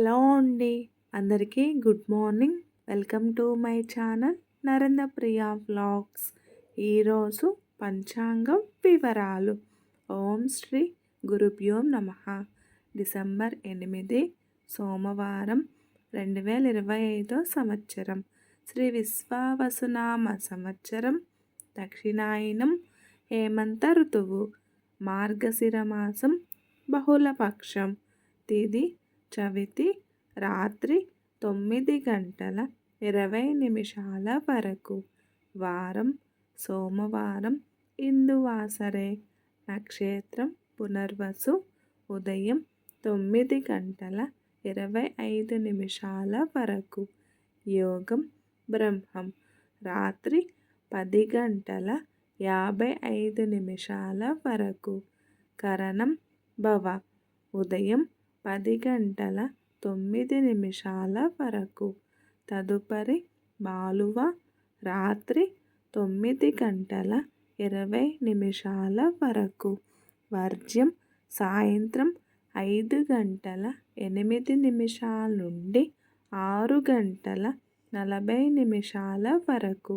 Hello అండి అందరికీ good morning. Welcome to my channel Narendra Priya vlogs. ఈరోజు పంచాంగం వివరాలు. ఓం శ్రీ గురుభ్యోం నమ. డిసెంబర్ ఎనిమిది సోమవారం రెండు వేల ఇరవై ఐదో సంవత్సరం. శ్రీ విశ్వావసునామ సంవత్సరం. దక్షిణాయనం హేమంత ఋతువు. మార్గశిర మాసం బహుళపక్షం. తిది చవితి రాత్రి తొమ్మిది గంటల ఇరవై నిమిషాల వరకు. వారం సోమవారం ఇందువాసరే. నక్షత్రం పునర్వసు. ఉదయం తొమ్మిది గంటల ఇరవై ఐదు నిమిషాల వరకు. యోగం బ్రహ్మం. రాత్రి పది గంటల యాభై ఐదు నిమిషాల వరకు. కరణం భవ. ఉదయం పది గంటల తొమ్మిది నిమిషాల వరకు. తదుపరి బాలువ రాత్రి తొమ్మిది గంటల ఇరవై నిమిషాల వరకు. వర్జ్యం సాయంత్రం ఐదు గంటల ఎనిమిది నిమిషాల నుండి ఆరు గంటల నలభై నిమిషాల వరకు.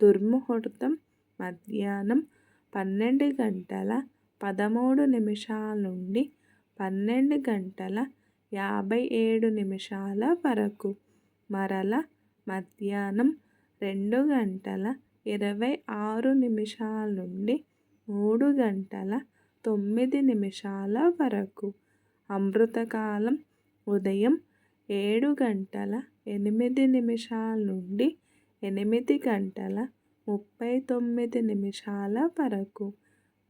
దుర్ముహూర్తం మధ్యాహ్నం పన్నెండు గంటల పదమూడు నిమిషాల నుండి పన్నెండు గంటల యాభై ఏడు నిమిషాల వరకు. మరల మధ్యాహ్నం రెండు గంటల ఇరవై ఆరు నిమిషాల నుండి మూడు గంటల తొమ్మిది నిమిషాల వరకు. అమృతకాలం ఉదయం ఏడు గంటల ఎనిమిది నిమిషాల నుండి ఎనిమిది గంటల ముప్పై తొమ్మిది నిమిషాల వరకు.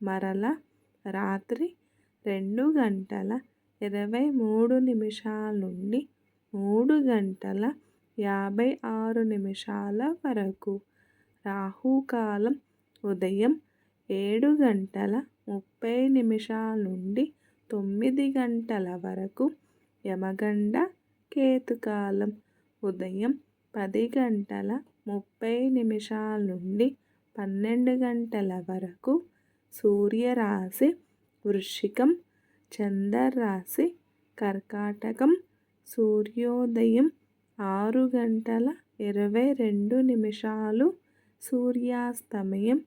మరల రాత్రి రెండు గంటల ఇరవై మూడు నిమిషాల నుండి మూడు గంటల యాభై ఆరు నిమిషాల వరకు. రాహుకాలం ఉదయం ఏడు గంటల ముప్పై నిమిషాల నుండి తొమ్మిది గంటల వరకు యమగండ కేతుకాలం ఉదయం పది గంటల ముప్పై నిమిషాల నుండి పన్నెండు గంటల వరకు సూర్యరాశి వృశ్చికం చంద్రరాశి కర్కాటకం సూర్యోదయం ఆరు గంటల ఇరవై రెండు నిమిషాలు సూర్యాస్తమయం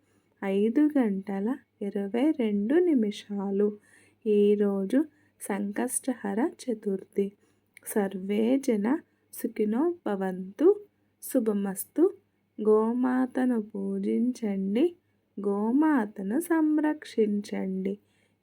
ఐదు గంటల ఇరవై రెండు నిమిషాలు. ఈరోజు సంకష్టహర చతుర్థి. సర్వే జన సుఖినో భవంతు. శుభమస్తు. గోమాతను పూజించండి. గోమాతను సంరక్షించండి.